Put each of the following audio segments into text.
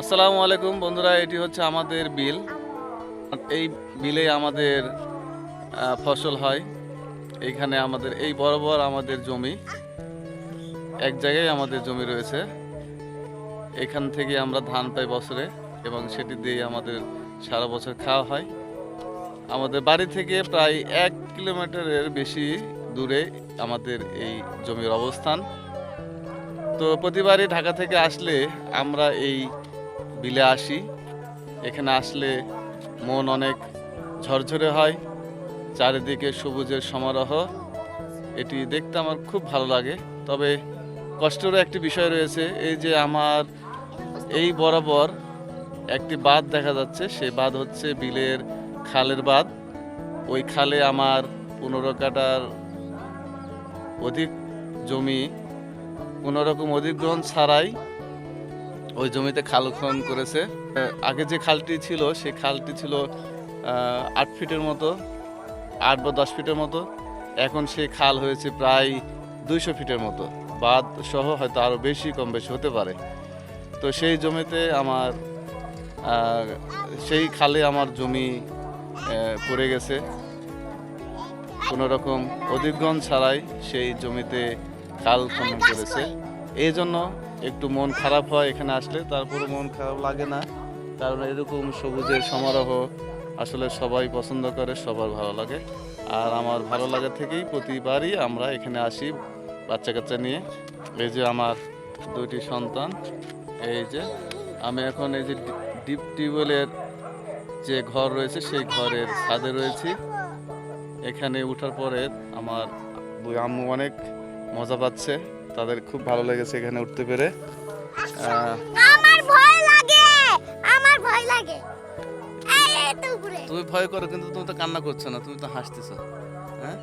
আসসালামু আলাইকুম বন্ধুরা, এটি হচ্ছে আমাদের বিল। এই বিলে আমাদের ফসল হয়। এইখানে আমাদের, এই বরাবর আমাদের জমি। এক জায়গায় আমাদের জমি রয়েছে। এখান থেকে আমরা ধান পাই বছরে এবং সেটি দিয়ে আমাদের সারা বছর খাওয়া হয়। আমাদের বাড়ি থেকে প্রায় এক কিলোমিটারের বেশি দূরে আমাদের এই জমির অবস্থান। তো প্রতিবারই ঢাকা থেকে আসলে আমরা এই বিলে আসি। এখানে আসলে মন অনেক ঝরঝরে হয়। চারিদিকে সবুজের সমারোহ। এটি দেখতে আমার খুব ভালো লাগে। তবে কষ্টেরও একটি বিষয় রয়েছে, এই যে আমার এই বরাবর একটি বাঁধ দেখা যাচ্ছে। সেই বাঁধ হচ্ছে বিলের খালের বাঁধ। ওই খালে আমার পনেরো কাটার অধিক জমি কোনো রকম অধিগ্রহণ ছাড়াই ওই জমিতে খাল খনন করেছে। আগে যে খালটি ছিল, সেই খালটি ছিল আট ফিটের মতো, আট বা দশ ফিটের মতো। এখন সেই খাল হয়েছে প্রায় দুইশো ফিটের মতো। বাদ সহ হয়তো আরও বেশি, কম বেশি হতে পারে। তো সেই জমিতে আমার সেই খালে আমার জমি পড়ে গেছে। কোনো রকম অধিগ্রহণ ছাড়াই সেই জমিতে খাল খনন করেছে। এই জন্য একটু মন খারাপ হয় এখানে আসলে তারপরে মন খারাপ লাগে না। কারণ এরকম সবুজের সমারোহ আসলে সবাই পছন্দ করে, সবার ভালো লাগে। আর আমার ভালো লাগা থেকেই প্রতিবারই আমরা এখানে আসি বাচ্চা কাচ্চা নিয়ে। এই যে আমার দুটি সন্তান, এই যে আমি এখন এই যে ডিপ টিউবওয়েলের যে ঘর রয়েছে, সেই ঘরের ছাদে রয়েছি। এখানে ওঠার পরে আমার দুই আম্মু অনেক মজা পাচ্ছে। তাদের খুব ভালো লেগেছে এখানে উঠতে পেরে। আমার ভয় লাগে আমার ভয় লাগে। তুমি ভয় করো কিন্তু তুমি তো কান্না করছ না তুমি তো হাসতেছো। হ্যাঁ?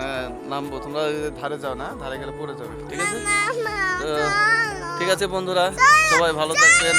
আহ, নামবো। তোমরা ওই ধারে যাও না ধারে গেলে পড়ে যাবে ঠিক আছে? তো ঠিক আছে বন্ধুরা সবাই ভালো থাকবেন।